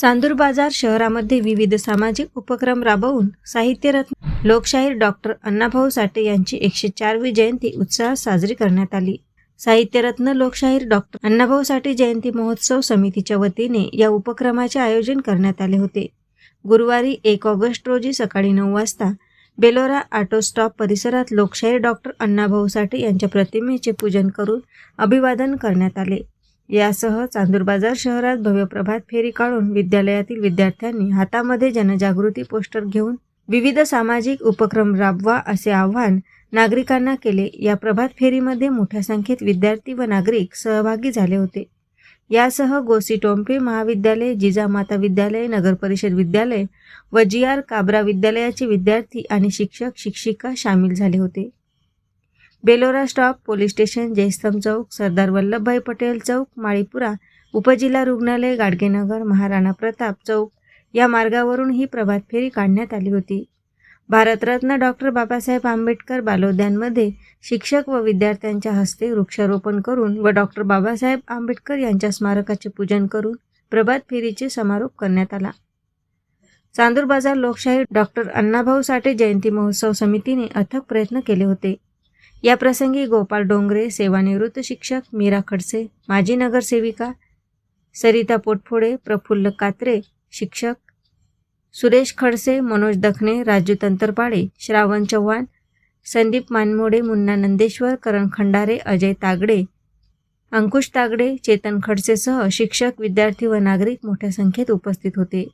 चांदूर बाजार शहरामध्ये विविध सामाजिक उपक्रम राबवून साहित्यरत्न लोकशाहीर डॉक्टर अण्णाभाऊ साठे यांची एकशे चारवी जयंती उत्साहात साजरी करण्यात आली. साहित्यरत्न लोकशाहीर डॉक्टर अण्णाभाऊ साठे जयंती महोत्सव समितीच्या वतीने या उपक्रमाचे आयोजन करण्यात आले होते. गुरुवारी एक ऑगस्ट रोजी सकाळी नऊ वाजता बेलोरा ऑटो स्टॉप परिसरात लोकशाहीर डॉक्टर अण्णाभाऊ साठे यांच्या प्रतिमेचे पूजन करून अभिवादन करण्यात आले. यासह चांदूर बाजार शहरात भव्य प्रभात फेरी काढून विद्यालयातील विद्यार्थ्यांनी हातामध्ये जनजागृती पोस्टर घेऊन विविध सामाजिक उपक्रम राबवा असे आव्हान नागरिकांना केले. या प्रभात फेरीमध्ये मोठ्या संख्येत विद्यार्थी व नागरिक सहभागी झाले होते. यासह गोसी टोंपे महाविद्यालय जिजामाता विद्यालय नगर परिषद विद्यालय व जी आर काबरा विद्यालयाचे विद्यार्थी आणि शिक्षक शिक्षिका सामील झाले होते. Belora stop police station Jaistambh Chowk Sardar Vallabhbhai Patel Chowk Malipura उपजिल्हा रुग्णालय गाडगेनगर महाराणा प्रताप चौक. या मार्गावरून ही प्रभात फेरी काढण्यात आली होती. भारतरत्न डॉक्टर बाबासाहेब आंबेडकर बालोद्यानमध्ये शिक्षक व विद्यार्थ्यांच्या हस्ते वृक्षारोपण करून व डॉक्टर बाबासाहेब आंबेडकर यांच्या स्मारकाचे पूजन करून प्रभात फेरीचे समारोप करण्यात आला. चांदूर बाजार लोकशाही डॉक्टर अण्णाभाऊ साठे जयंती महोत्सव समितीने अथक प्रयत्न केले होते. याप्रसंगी गोपाल गोपाळ डोंगरे सेवानिवृत्त शिक्षक मीरा खडसे माजी नगरसेविका सरिता पोटफोडे प्रफुल्ल कात्रे शिक्षक सुरेश खडसे मनोज दखने राजू तंतरपाडे श्रावण चव्हाण संदीप मानमोडे मुन्ना नंदेश्वर करण खंडारे अजय तागडे अंकुश तागडे चेतन खडसेसह शिक्षक विद्यार्थी व नागरिक मोठ्या संख्येत उपस्थित होते.